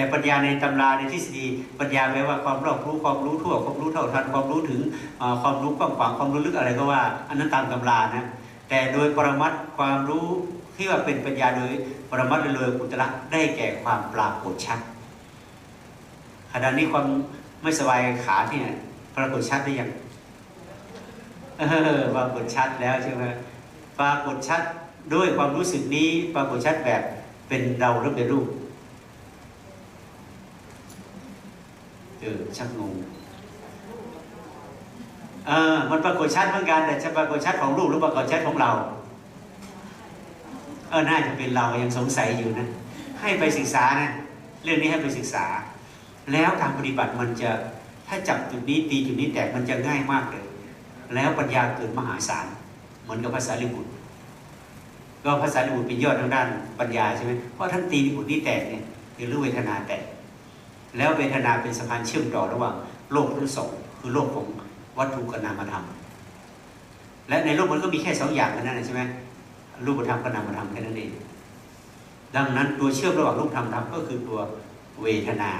แต่ปัญญาในตำราในทฤษฎีปัญญาแปลว่าความรอบรู้ความรู้ทั่วความรู้เท่าทันความรู้ถึงความรู้กว้างขวางความรู้ลึกอะไรก็ว่า อันนั้นตามตำรานะแต่โดยปรมัตความรู้ที่ว่าเป็นปัญญาโดยปรมัตถ์เลยกุตละได้แก่ความปรากฏชัดขณะนี้ความไม่สบายขาเนี่ยปรากฏชัดได้ยังปรากฏชัดแล้วใช่ไหมปรากฏชัดด้วยความรู้สึกนี้ปรากฏชัดแบบเป็นเราหรือเป็นรูป เออชักงงเออมันปรากฏชัดเหมือนกัน แต่จะปรากฏชัดของรูปหรือปรากฏชัดของเรา เออน่าจะเป็นเรายังสงสัยอยู่นะ ให้ไปศึกษานะ เรื่องนี้ให้ไปศึกษา แล้วการปฏิบัติมันจะถ้าจับจุดนี้ตีจุดนี้แตกมันจะง่ายมากเลย แล้วปัญญาเกิดมหาศาลเหมือนกับภาษาลิบุตรก็ภาษาลิบุตรเป็นยอดทางด้านปัญญาใช่ไหมเพราะท่านตีลิบุตรนี้แตกเนี่ยคือรู้เวทนาแตก แล้วเวทนาเป็นสะพานเชื่อมต่อระหว่างโลกทั้งสองคือโลกของวัตถุกับนามธรรม และในโลกมันก็มีแค่สองอย่างนั้นนใช่ไหมรูปธรรมกับนามธรรมแค่นั้นเองดังนั้นตัวเชื่อมระหว่างรูปธรรมธรรมก็คือตัวเวทนา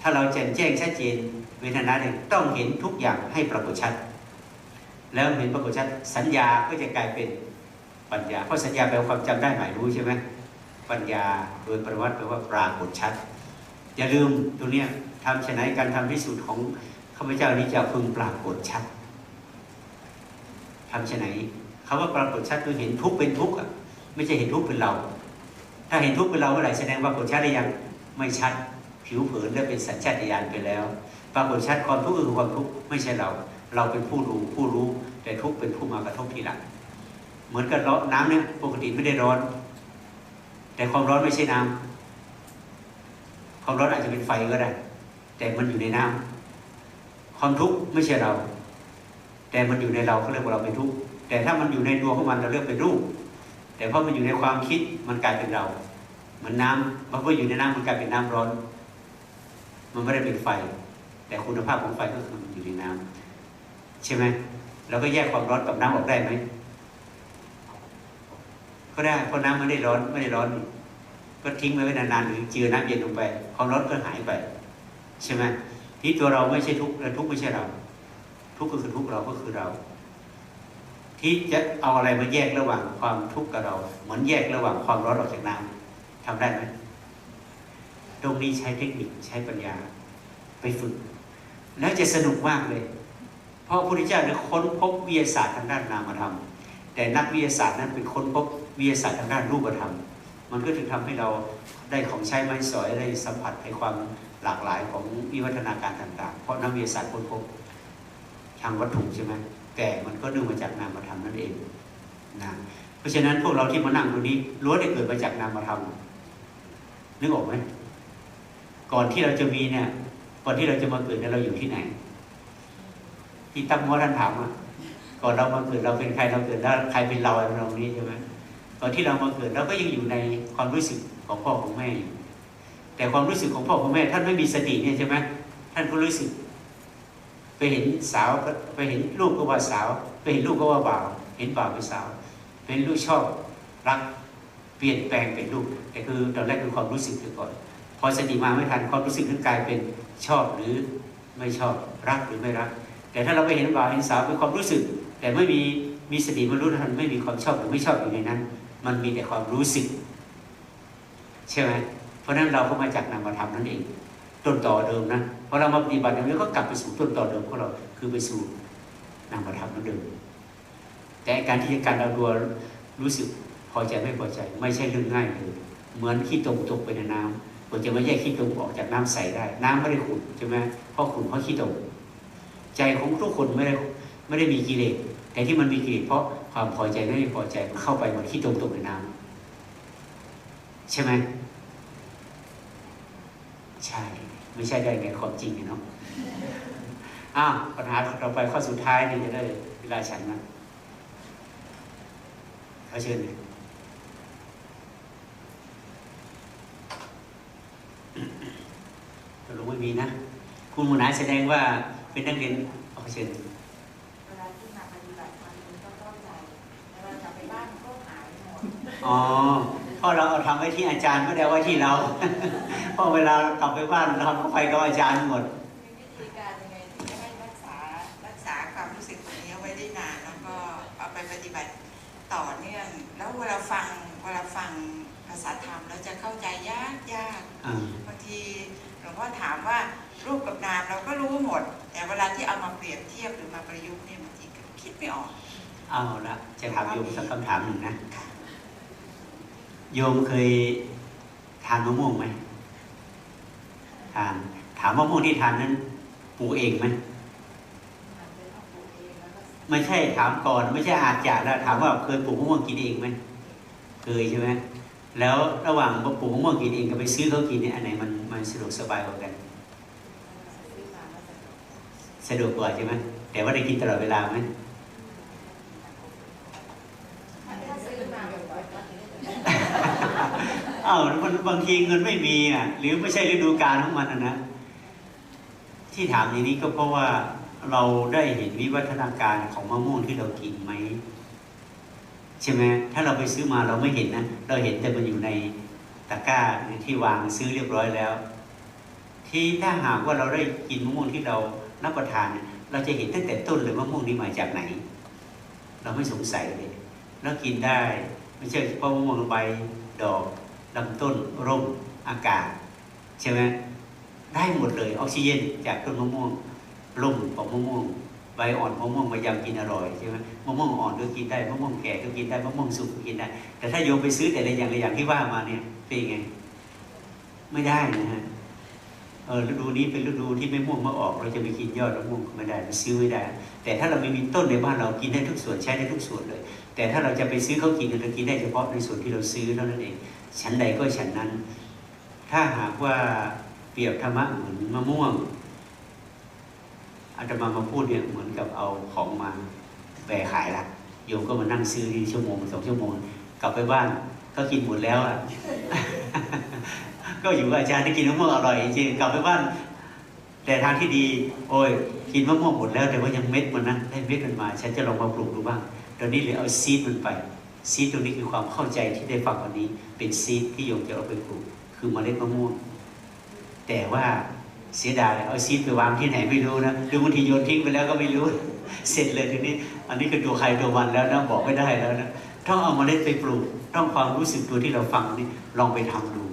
ถ้าเราแจ่มแจ้งชัดเจน เวทนาเนี่ยต้องเห็นทุกอย่างให้ปรากฏชัด แล้วเห็นปรากฏชัดสัญญาก็จะกลายเป็นปัญญา เพราะสัญญาแปลความจำได้หมายรู้ใช่ไหมปัญญาโดยปริวัติแปลว่าปรากฏชัด อย่าลืมตัวนี้ทำฉะไหนการทำพิสูจน์ของข้าพเจ้านี้จะพึงปรากฏชัดทำฉะไหนคำว่าปรากฏชัดคือเห็นทุกเป็นทุกอะไม่ใช่เห็นทุกเป็นเรา ถ้าเห็นทุกเป็นเราเมื่อไหร่แสดงว่าปรากฏชัดได้ยังไม่ชัด ผิวเผินและเป็นสัญชาตญาณไปแล้ว ปรากฏชัดความทุกข์คือความทุกข์ไม่ใช่เรา เราเป็นผู้รู้ผู้รู้แต่ทุกข์เป็นผู้มากระทบทีหลังเหมือนกับร้อนน้ำเนี่ยปกติไม่ได้ร้อน แต่ความร้อนไม่ใช่น้ำ ความร้อนอาจจะเป็นไฟก็ได้ แต่มันอยู่ในน้ำความทุกข์ไม่ใช่เรา แต่มันอยู่ในเราเขาเรียกว่าเราเป็นทุกข์แต่ถ้ามันอยู่ในตัวของมันเราเรียกเป็นรูป แต่เพราะมันอยู่ในความคิดมันกลายเป็นเรามันน้ำมันก็อยู่ในน้ำมันกลายเป็นน้ำร้อน มันไม่ได้เป็นไฟ แต่คุณภาพของไฟก็คือมันอยู่ในน้ำใช่ไหมเราก็แยกความร้อนกับน้ำออกได้ไหมก็ได้เพราะน้ำไม่ได้ร้อนไม่ได้ร้อน ก็ทิ้งไว้นานๆหรือเจือน้ำเย็นลงไปความร้อนก็หายไป ใช่ไหมที่ตัวเราไม่ใช่ทุกข์และทุกข์ไม่ใช่เรา ทุกข์ก็คือทุกข์เราก็คือเรา ที่จะเอาอะไรมาแยกระหว่างความทุกข์กับเรา เหมือนแยกระหว่างความร้อนออกจากน้ำทำได้ไหมตรงนี้ใช้เทคนิคใช้ปัญญาไปฝึก แล้วจะสนุกมากเลย เพราะพระพุทธเจ้าเนี่ยค้นพบวิทยาศาสตร์ทางด้านนามธรรมแต่นักวิทยาศาสตร์นั้นเป็นค้นพบวิทยาศาสตร์ทางด้านรูปธรรม มันก็ถึงทำให้เราได้ของใช้ไม้สอยได้สัมผัสในความหลากหลายของวิวัฒนาการต่างๆ เพราะนักวิทยาศาสตร์ค้นพบทางวัตถุใช่ไหมแต่มันก็เนื่องมาจากนามธรรมนั่นเองนะเพราะฉะนั้นพวกเราที่มานั่งตรงนี้ล้วนได้เกิดมาจากนามธรรมนึกออกไหมก่อนที่เราจะมีเนี่ย ก่อนที่เราจะมาเกิดเนี่ยเราอยู่ที่ไหน ที่ตั้งมอท่านถามอะก่อนเรามาเกิดเราเป็นใครเราเกิดแล้วใครเป็นเราตรงนี้ใช่ไหม ตอนที่เรามาเกิดเราก็ยังอยู่ในความรู้สึกของพ่อของแม่อยู่แต่ความรู้สึกของพ่อของแม่ ท่านไม่มีสติเนี่ยใช่ไหมท่านก็รู้สึก ไปเห็นสาวไปเห็นลูกก็ว่าสาว ไปเห็นลูกก็ว่าบ่าว เห็นบ่าวเป็นสาวเป็นลูกชอบรักเปลี่ยนแปลงเป็นลูกแต่คือตอนแรกคือความรู้สึกไปก่อนพอสติมาไม่ทันความรู้สึกนั้นกลายเป็นชอบหรือไม่ชอบรักหรือไม่รัก แต่ถ้าเราไปเห็นบ่าวเห็นสาวเป็นความรู้สึก แต่ไม่มีมีสติมารู้ทันไม่มีความชอบหรือไม่ชอบอยู่ในนั้น มันมีแต่ความรู้สึก ใช่ไหมเพราะนั้นเราก็มาจากนามธรรมนั่นเอง ต้นต่อเดิมนะพอเรามาปฏิบัติอย่างนี้ก็กลับไปสู่ต้นต่อเดิมของเราคือไปสู่นามธรรมนั่นเดิมแต่การที่จะการเราตัวรู้สึกพอใจไม่พอใจ ไม่ใช่เรื่องง่ายเลยเหมือนขี้ตมตกไปในน้ำควรจะไม่แยกขี้ตมออกจากน้ำใสได้ น้ำไม่ได้ขุ่นใช่ไหมเพราะขุ่นเพราะขี้ตมใจของทุกคนไม่ได้ไม่ได้มีกิเลสแต่ที่มันมีกิเลสเพราะ ความพอใจไม่พอใจมันเข้าไปหมือนขี้ตมตกในน้ำใช่ไหมใช่ ไม่ใช่ได้ไงความจริงเนาะอ้าวปัญหาเราไปข้อสุดท้ายนี่จะได้เวลาฉันนะเขาเชิญเลยตกลงไม่มีนะ คุณมูนาแสดงว่าเป็นนักเรียนเอาเชิญ เวลาที่มาปฏิบัติธรรมมันก็เข้าใจแต่เวลาจะไปบ้านก็หายหมด อ๋อเพราะเราเอาทำไว้ที่อาจารย์ไม่ได้ไว้ที่เรา เพราะเวลากลับไปบ้านเราทำไปกับอาจารย์หมดมีวิธีการยังไงที่จะให้รักษารักษาความรู้สึกแบบนี้ไว้ได้นานแล้วก็เอาไปปฏิบัติต่อเนื่องแล้วเวลาฟังเวลาฟังภาษาธรรมเราจะเข้าใจยากยากอ่าบางทีหลวงพ่อถามว่ารูปกับนามเราก็รู้หมด แต่เวลาที่เอามาเปรียบเทียบหรือมาประยุกต์เนี่ยบางทีก็คิดไม่ออกเอาละจะถามโยมสักคำถามหนึ่งนะค่ะ โยมเคยทานมะม่วงไหมทานถามมะม่วงที่ทานนั้นปลูกเองไหมไม่ใช่ถามก่อน ไม่ใช่อาจจะแล้วถามว่าเคยปลูกมะม่วงกินเองไหมเคยใช่ไหมแล้วระหว่างปลูกมะม่วงกินเองกับไปซื้อเขากินเนี่ยอันไหนมันมันสะดวกสบายกว่ากันสะดวกกว่าใช่ไหมแต่ว่าได้กินตลอดเวลาไหม ถ้าซื้อมาบ่อยๆก็ อ้าวมัน บางทีเงินไม่มีอะหรือไม่ใช่ฤดูกาลของมันอะนะที่ถามอย่างนี้ก็เพราะว่าเราได้เห็นวิวัฒนาการของมะม่วงที่เรากินไหมใช่ไหมถ้าเราไปซื้อมาเราไม่เห็นนะเราเห็นแต่มันอยู่ในตะกร้าหรือที่วางซื้อเรียบร้อยแล้ว ที่ถ้าหากว่าเราได้กินมะม่วงที่เรารับประทานเนี่ยเราจะเห็นตั้งแต่ต้นเลยมะม่วงนี้มาจากไหน เราไม่สงสัยเลยแล้วกินได้ไม่ใช่เฉพาะมะม่วงใบดอก ลำต้นร่มอากาศใช่ไหมได้หมดเลยออกซิเจนจากต้นมะม่วงร่มของมะม่วงใบอ่อนมะม่วงมายำกินอร่อยใช่ไหมมะม่วงอ่อนก็กินได้มะม่วงแก่ก็กินได้มะม่วงสุกก็กินได้ แต่ถ้าโยมไปซื้อแต่ละอย่างละอย่างที่ว่ามาเนี่ยเป็นไง ไม่ได้นะฮะเออฤดูนี้เป็นฤดูที่ไม่ม่วงมาออกเราจะไปกินยอดมะม่วงไม่ได้ไปซื้อไม่ได้ แต่ถ้าเราไม่มีต้นในบ้านเรากินได้ทุกส่วนใช้ได้ทุกส่วนเลย แต่ถ้าเราจะไปซื้อเขากินเรากินได้เฉพาะในส่วนที่เราซื้อเท่านั้นเองฉันใดก็ฉันนั้น ถ้าหากว่าเปรียบธรรมะเหมือนมะม่วงอาตมามาพูดเนี่ยเหมือนกับเอาของมาแบกขายละโยมก็มานั่งซื้อที่ชั่วโมงสองชั่วโมง กลับไปบ้านก็กินหมดแล้วอะก็อยู่กับอาจารย์ได้กินมะม่วงอร่อยจริงๆกลับไปบ้านแต่ทางที่ดี โอ้ย กินมะม่วงหมดแล้วแต่ว่ายังเม็ดมันนะได้เม็ดมันมา ฉันจะลองมาปลูกดูบ้างตอนนี้เลือเอาซีดมันไป ซีดตรงนี้คือความเข้าใจที่ได้ฟังวันนี้ เป็นซีดที่โยมจะเอาไปปลูก คือเมล็ดมะม่วง แต่ว่าเสียดายเอาซีดไปวางที่ไหนไม่รู้นะหรือบางทีโยนทิ้งไปแล้วก็ไม่รู้ เสร็จเลยทีนี้ อันนี้คือตัวใครตัวมันแล้วนะบอกไม่ได้แล้วนะต้องเอาเมล็ดไปปลูก ต้องความรู้สึกตัวที่เราฟังนี่ลองไปทำดู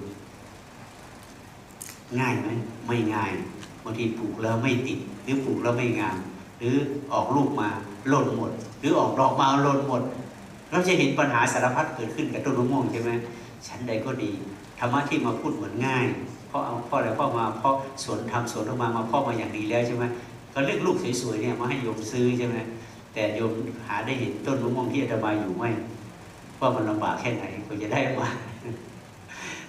ง่ายไหมไม่ง่ายางทีปลูกแล้วไม่ติด หรือปลูกแล้วไม่งาม หรือออกลูกมาหล่นหมด หรือออกดอกมาหล่นหมด เราจะเห็นปัญหาสารพัดเกิดขึ้นกับต้นมะม่วงใช่ไหมชั้นใดก็ดีธรรมะที่มาพูดเหมือนง่าย เพราะเอาพราะอะไรพราะมาเพราะสวนทำสวนออกมามาพ่อมาอย่างดีแล้วใช่ไหมก็เลือกลูกสวยๆเนี่ยมาให้โยมซื้อใช่ไหมแต่โยมหาได้เห็นต้นมะม่วงที่อาตมาอยู่ไหมว่ามันลำบากแค่ไหนกว่าจะได้มา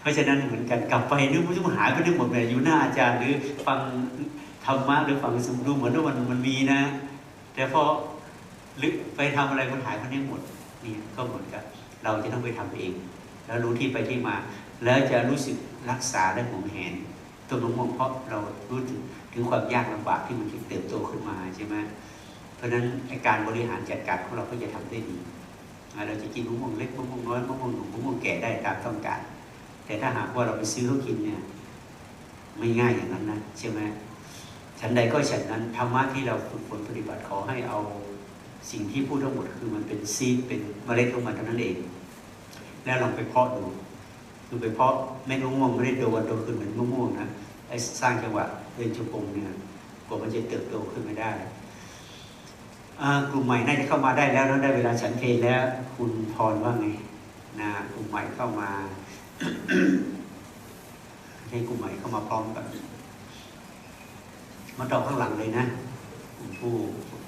เพราะฉะนั้นเหมือนกันกลับไปนึกว่าจะหายไปทั้งหมดเลยอยู่หน้าอาจารย์หรือฟังธรรมะหรือฟังสมดูเหมือนว่ามันมันมีนะ แต่พอลึกไปทำอะไรมันหายไปทั้หมดนี่ก็เหมือนกับเราจะต้องไปทำเอง แล้วรู้ที่ไปที่มา แล้วจะรู้สึกรักษาและหวงแหนต้นมะม่วงเพราะเรารู้ถึงถึงความยากลำบากที่มันเติบโตขึ้นมาใช่ไหมเพราะฉะนั้นการบริหารจัดการของเราก็จะทำได้ดีเราจะกินมะม่วงเล็กมะม่วงน้อยมะม่วงหนุ่มมะม่วงแก่ได้ตามต้องการ แต่ถ้าหากว่าเราไปซื้อเขากินเนี่ยไม่ง่ายอย่างนั้นนะใช่ไหมฉันใดก็ฉันนั้นธรรมะที่เราฝึกฝนปฏิบัติขอให้เอาสิ่งที่พูดทั้งหมดคือมันเป็นซีดเป็นเมล็ดของมันเท่านั้นเอง แล้วลองไปเพาะดูคือไปเพาะเม็ดมะม่วงไม่ได้โดนโตขึ้นเหมือนมะม่วงนะไอ้สร้างจังหวะเดินจุกงเนี่ยกว่ามันจะเติบโตขึ้นไม่ได้กลุ่มใหม่น่าจะเข้ามาได้แล้วแล้วได้เวลาฉันเพลแล้วคุณพรว่าไงนะกลุ่มใหม่เข้ามา ให้กลุ่มใหม่เข้ามาพร้อมกันมาต่อข้างหลังเลยนะผู้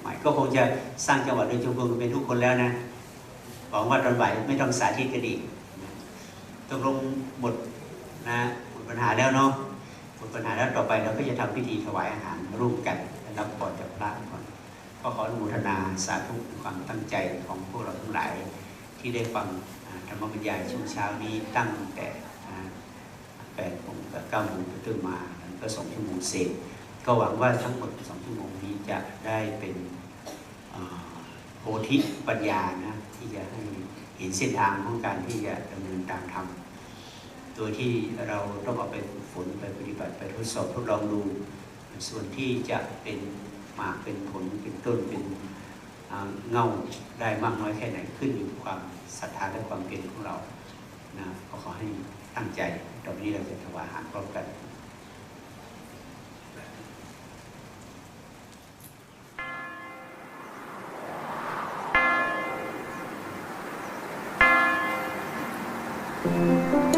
ใหม่ก็คงจะสร้างจังหวะเดินจงกรมเป็นทุกคนแล้วนะหวังว่าตอนบ่ายไม่ต้องสาธิตกันอีกตกลงหมดนะหมดปัญหาแล้วเนาะหมดปัญหาแล้วต่อไปเราก็จะทำพิธีถวายอาหารร่วมกันรับพรจากพระก่อนก็ขออนุโมทนาสาธุความตั้งใจของพวกเราทั้งหลาย ที่ได้ฟังธรรมบรรยายช่วงเช้านี้ตั้งแต่แปดโมงกับเก้าโมงเป็นต้นมาแล้วก็สองชั่วโมงเศษก็หวังว่าทั้งหมดสองชั่วโมงนี้จะได้เป็นโพธิปัญญานะที่จะให้เห็นเส้นทางของการที่จะดำเนินตามธรรมโดยที่เราต้องเอาไปฝนไปปฏิบัติไปทดสอบทดลองดู ส่วนที่จะเป็นหมากเป็นผลเป็นต้นเป็น เงาได้มากน้อยแค่ไหนขึ้นอยู่ความศรัทธาและความเพียรของเรานะก็ขอให้ตั้งใจตรงนี้เราจะถวายหารร่วมกัน嗯。